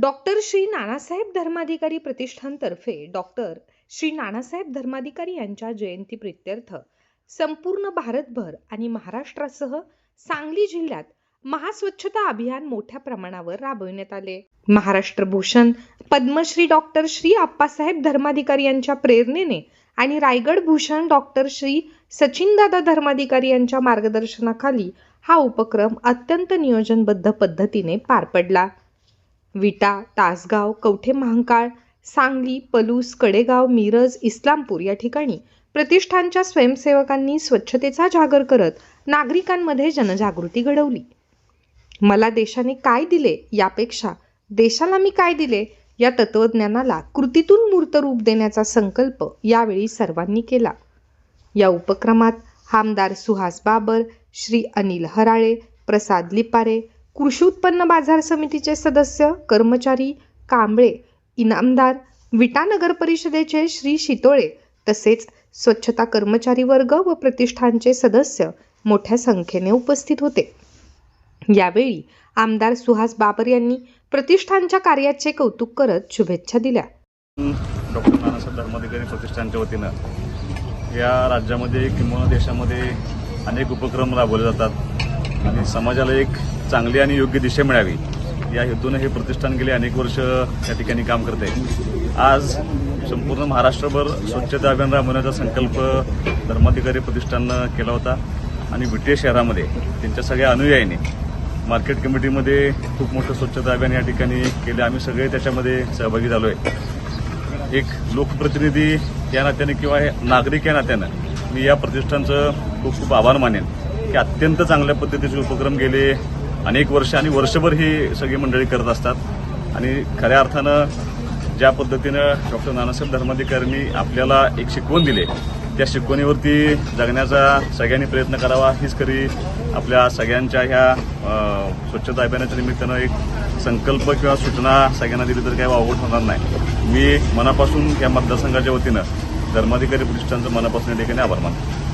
Doctor Shri Nanasaheb Dharmadhikari प्रतिष्ठानतर्फे doctor Shri Nanasaheb Dharmadhikari यांच्या जयंती प्रित्यर्थ संपूर्ण भारतभर आणि महाराष्ट्रासह सांगली जिल्ह्यात महास्वच्छता अभियान मोठ्या प्रमाणावर राबविण्यात आले. महाराष्ट्र भूषण पद्मश्री डॉक्टर श्री आप्पासाहेब धर्माधिकारी यांच्या प्रेरणेने आणि रायगड भूषण डॉक्टर श्री सचिनदादा धर्माधिकारी यांच्या मार्गदर्शनाखाली हा उपक्रम अत्यंत नियोजनबद्ध पद्धतीने पार पडला. विटा तासगाव कवठे महांकाळ सांगली पलूस कडेगाव मिरज इस्लामपूर या ठिकाणी प्रतिष्ठानच्या स्वयंसेवकांनी स्वच्छतेचा जागर करत नागरिकांमध्ये जनजागृती घडवली. मला देशाने काय दिले यापेक्षा देशाला मी काय दिले या तत्वज्ञानाला कृतीतून मूर्त रूप देण्याचा संकल्प यावेळी सर्वांनी केला. या उपक्रमात आमदार सुहास बाबर श्री अनिल हराळे प्रसाद लिपारे कृषी उत्पन्न बाजार समितीचे सदस्य कर्मचारी कांबळे इनामदार विटा नगर परिषदेचे श्री शितोळे तसेच स्वच्छता कर्मचारी वर्ग व प्रतिष्ठानचे सदस्य मोठ्या संख्येने उपस्थित होते. यावेळी आमदार सुहास बाबर यांनी प्रतिष्ठानच्या कार्याचे कौतुक करत शुभेच्छा दिल्या. डॉक्टर नानासाहेब धर्माधिकारी प्रतिष्ठानच्या वतीनं या राज्यामध्ये किंवा देशामध्ये अनेक उपक्रम राबवले जातात. आणि समाजाला एक चांगली आणि योग्य दिशा मिळावी. या हेतूनं हे प्रतिष्ठान गेले अनेक वर्ष या ठिकाणी काम करते आज संपूर्ण महाराष्ट्रभर स्वच्छता अभियान राबवण्याचा संकल्प धर्माधिकारी प्रतिष्ठाननं केला होता. आणि विटे शहरामध्ये त्यांच्या सगळ्या अनुयायीने मार्केट कमिटीमध्ये खूप मोठं स्वच्छता अभियान या ठिकाणी केलं. आम्ही सगळे त्याच्यामध्ये सहभागी झालो आहे एक लोकप्रतिनिधी या नात्याने किंवा हे नागरिक या नात्यानं मी या प्रतिष्ठानचं खूप खूप आभार मानेन. की अत्यंत चांगल्या पद्धतीचे उपक्रम गेले अनेक वर्ष आणि वर्षभर ही सगळी मंडळी करत असतात. आणि खऱ्या अर्थानं ज्या पद्धतीनं डॉक्टर नानासाहेब धर्माधिकाऱ्यांनी आपल्याला एक शिकवण दिले त्या शिकवणीवरती जगण्याचा सगळ्यांनी प्रयत्न करावा हीच खरी आपल्या सगळ्यांच्या ह्या स्वच्छता अभियानाच्या निमित्तानं एक संकल्प किंवा सूचना सगळ्यांना दिली तर काही अवघड होणार नाही. मी मनापासून या मतदारसंघाच्या वतीनं धर्माधिकारी प्रतिष्ठानचं मनापासून या ठिकाणी आभार मानतो.